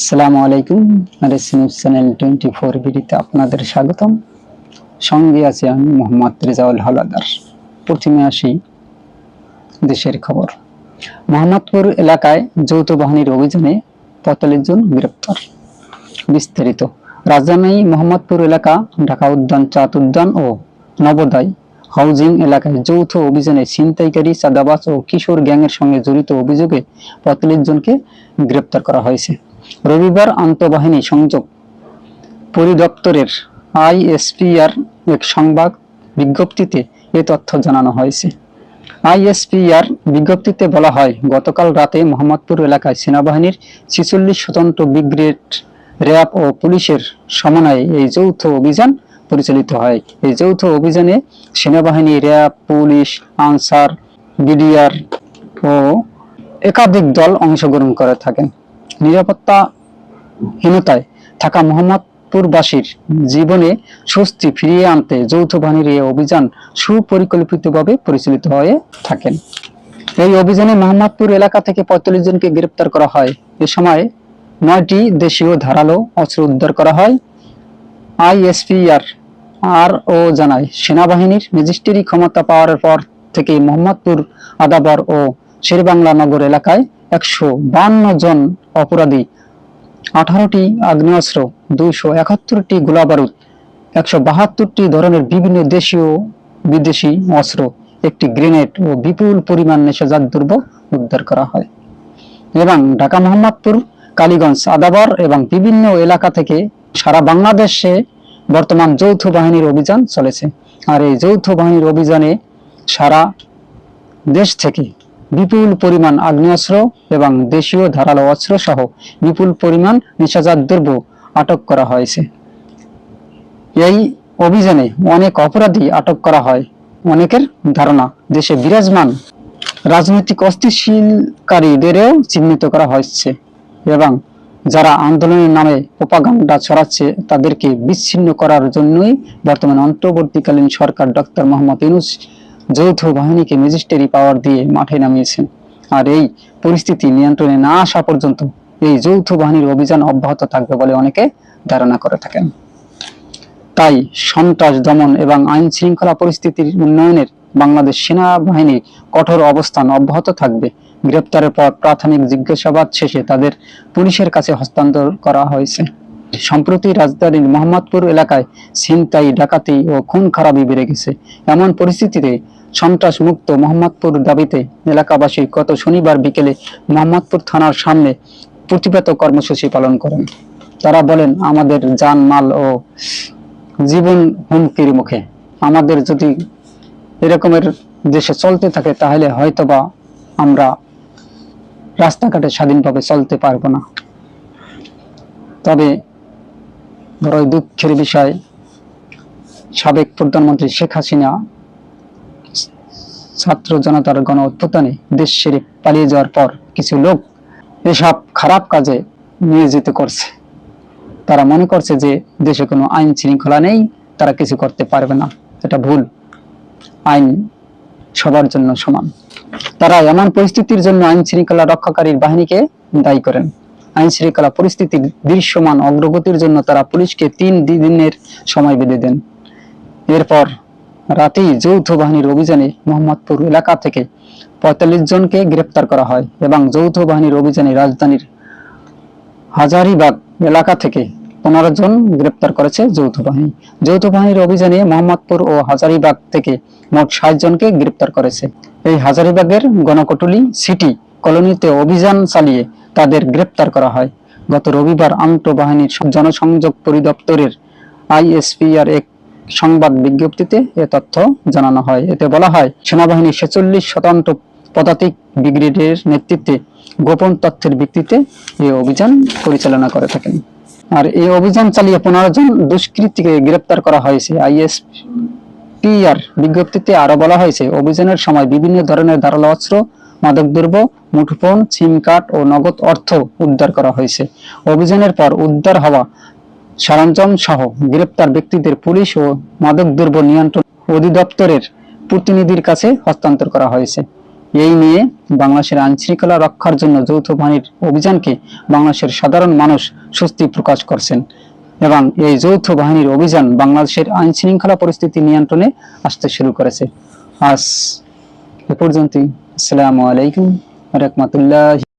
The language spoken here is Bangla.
আসসালামু আলাইকুম RS news channel twenty four বিডিতে আপনাদের স্বাগতম। সঙ্গে আছি আমি মোহাম্মদ রেজাউল হলাদার প্রথমে আসি দেশের খবর। মোহাম্মদপুর এলাকায় যৌথ বাহিনীর অভিযানে পঁয়তাল্লিশ জন গ্রেপ্তার। বিস্তারিত। রাজধানী মোহাম্মদপুর এলাকা, ঢাকা উদ্যান, চাঁদ উদ্যান ও নবোদয় হাউজিং এলাকায় যৌথ অভিযানে ছিনতাইকারী চাঁদাবাজ ও কিশোর গ্যাংয়ের সঙ্গে জড়িত অভিযোগে পঁয়তাল্লিশ জনকে গ্রেপ্তার করা হয়েছে। রবিবার আন্তঃবাহিনী সংযোগ। পরিদপ্তরের আইএসপিআর এক সংবাদ বিজ্ঞপ্তিতে এ তথ্য জানানো হয়েছে। আইএসপিআর বিজ্ঞপ্তিতে বলা হয়, গতকাল রাতে মোহাম্মদপুর এলাকায় সেনাবাহিনীর ছিচল্লিশ স্বতন্ত্র ব্রিগেড, র্যাব ও পুলিশের সমন্বয়ে এই যৌথ অভিযান পরিচালিত হয়। এই যৌথ অভিযানে সেনাবাহিনী, র্যাব, পুলিশ, আনসার, বিডিআর ও একাধিক দল অংশগ্রহণ করে থাকেন। নিরাপত্তাহীনতায় থাকা মোহাম্মদপুরবাসীর জীবনে স্বস্তি ফিরিয়ে আনতে যৌথ বাহিনীর এই অভিযান সুপরিকল্পিতভাবে পরিচালিত হয়ে থাকেন। এই অভিযানে মোহাম্মদপুর এলাকা থেকে পঁয়তাল্লিশ জনকে গ্রেপ্তার করা হয়। এ সময় নয়টি দেশীয় ধারালো অস্ত্র উদ্ধার করা হয়। আইএসপিআর আর ও জানায়, সেনাবাহিনীর ম্যাজিস্ট্রি ক্ষমতা পাওয়ার পর থেকে মোহাম্মদপুর, আদাবর ও শেরবাংলা নগর এলাকায় একশো বান্ন জন অপরাধী, আঠারোটি আগ্নেয়াস্ত্র, দুইশো একাত্তরটি গোলাবারুদ, একশো বাহাত্তরটি ধরনের বিভিন্ন দেশীয় বিদেশি অস্ত্র, একটি গ্রেনেড ও বিপুল পরিমাণ নেশাজাত দ্রব্য উদ্ধার করা হয়। এবং ঢাকা মোহাম্মদপুর, কালীগঞ্জ, আদাবর এবং বিভিন্ন এলাকা থেকে সারা বাংলাদেশে বর্তমান যৌথ বাহিনীর অভিযান চলেছে। আর এই যৌথ বাহিনীর অভিযানে সারা দেশ থেকে বিপুল পরিমাণ আগ্নেয়াস্ত্র এবং দেশীয় ধারালো অস্ত্র সহ বিপুল পরিমাণ নেশাজাত দ্রব্য আটক করা হয়েছে। এই অভিযানে অনেক অপরাধী আটক করা হয়। অনেকের ধারণা, দেশে বিরাজমান রাজনৈতিক অস্থিতিশীলকারীদেরও চিহ্নিত করা হচ্ছে এবং যারা আন্দোলনের নামে প্রোপাগান্ডা ছড়াচ্ছে, তাদেরকে বিচ্ছিন্ন করার জন্যই বর্তমান অন্তর্বর্তীকালীন সরকার ডক্টর মোহাম্মদ ইউনুস যৌথ বাহিনীকে ম্যাজিস্ট্রি পাওয়ার দিয়ে মাঠে নামিয়েছেন। আর এই পরিস্থিতি নিয়ন্ত্রণে না আসা পর্যন্ত এই যৌথ বাহিনীর অভিযান অব্যাহত থাকবে বলে অনেকে ধারণা করে থাকেন। তাই সন্ত্রাস দমন এবং আইন শৃঙ্খলা পরিস্থিতির উন্নয়নের বাংলাদেশ সেনাবাহিনীর কঠোর অবস্থান অব্যাহত থাকবে। গ্রেপ্তারের পর প্রাথমিক জিজ্ঞাসাবাদ শেষে তাদের পুলিশের কাছে হস্তান্তর করা হয়েছে। সম্প্রতি রাজধানীর মোহাম্মদপুর এলাকায় ছিনতাই, ডাকাতি ও খুন খারাপি বেড়ে গেছে। এমন পরিস্থিতিতে সন্ত্রাস মুক্ত মোহাম্মদপুর দাবিতে এলাকাবাসী গত শনিবার বিকেলে মোহাম্মদপুর থানার সামনে প্রতিবাদ কর্মসূচি পালন করেন। তারা বলেন, আমাদের যান মাল ও জীবন হুমকির মুখে। আমাদের যদি এরকমের দেশে চলতে থাকে, তাহলে হয়তোবা আমরা রাস্তাঘাটে স্বাধীনভাবে চলতে পারব না। তবে বড়ই দুঃখের বিষয়, সাবেক প্রধানমন্ত্রী শেখ হাসিনা ছাত্র জনতার গণ অভ্যুত্থানে দেশ ছেড়ে পালিয়ে যাওয়ার পর কিছু লোক এসব খারাপ কাজে নিয়োজিত করছে। তারা মনে করছে যে দেশে কোনো আইন শৃঙ্খলা নেই, তারা কিছু করতে পারবে না। এটা ভুল। আইন সবার জন্য সমান। তারা এমন পরিস্থিতির জন্য আইন শৃঙ্খলা রক্ষাকারীর বাহিনীকে দায়ী করেন। আইন শৃঙ্খলা পরিস্থিতির দৃশ্যমান অগ্রগতির জন্য তারা পুলিশকে তিন দিনের সময় বেঁধে দেন। এরপর রাতেই যৌথ বাহিনীর অভিযানে মোহাম্মদপুর এলাকা থেকে পঁয়তাল্লিশ জনকে গ্রেপ্তার করা হয় এবং যৌথ বাহিনীর অভিযানে রাজধানীর হাজারিবাগ এলাকা থেকে পনেরো জন গ্রেপ্তার করেছে যৌথ বাহিনী। যৌথ বাহিনীর অভিযানে মোহাম্মদপুর ও হাজারিবাগ থেকে মোট ষাট জনকে গ্রেপ্তার করেছে। এই হাজারিবাগের গণকটুলি সিটি কলোনিতে অভিযান চালিয়ে তাদের গ্রেপ্তার করা হয়। গত রবিবার আন্তঃবাহিনীর জনসংযোগ পরিদপ্তরের আইএসপিআর এক সংবাদ বিজ্ঞপ্তিতে এ তথ্য জানানো হয়। এতে বলা হয়, সেনাবাহিনীর ছেচল্লিশ শতাংশ পদাতিক ব্রিগেডের নেতৃত্বে গোপন তথ্যের ভিত্তিতে এই অভিযান পরিচালনা করে থাকেন। আর এই অভিযান চালিয়ে পনেরো জন দুষ্কৃতীকে গ্রেপ্তার করা হয়েছে। আইএস পিআর বিজ্ঞপ্তিতে আরও বলা হয়েছে, অভিযানের সময় বিভিন্ন ধরনের ধারালো অস্ত্র মাদকদ্রব্য মুঠোফোন, সিম কার্ড ও নগদ অর্থ উদ্ধার করা হয়েছে। অভিযানের পর উদ্ধার হওয়া সরঞ্জাম সহ গ্রেপ্তার ব্যক্তিদের পুলিশ ও মাদকদ্রব্য নিয়ন্ত্রণ অধিদপ্তরের প্রতিনিধির কাছে হস্তান্তর করা হয়েছে। এই নিয়ে বাংলাদেশের আইন শৃঙ্খলা রক্ষার জন্য যৌথ বাহিনীর অভিযানকে বাংলাদেশের সাধারণ মানুষ স্বস্তি প্রকাশ করছেন এবং এই যৌথ বাহিনীর অভিযান বাংলাদেশের আইন শৃঙ্খলা পরিস্থিতি নিয়ন্ত্রণে আসতে শুরু করেছে। আজ এ পর্যন্তই। আসসালামু আলাইকুম রহমতুল্লাহ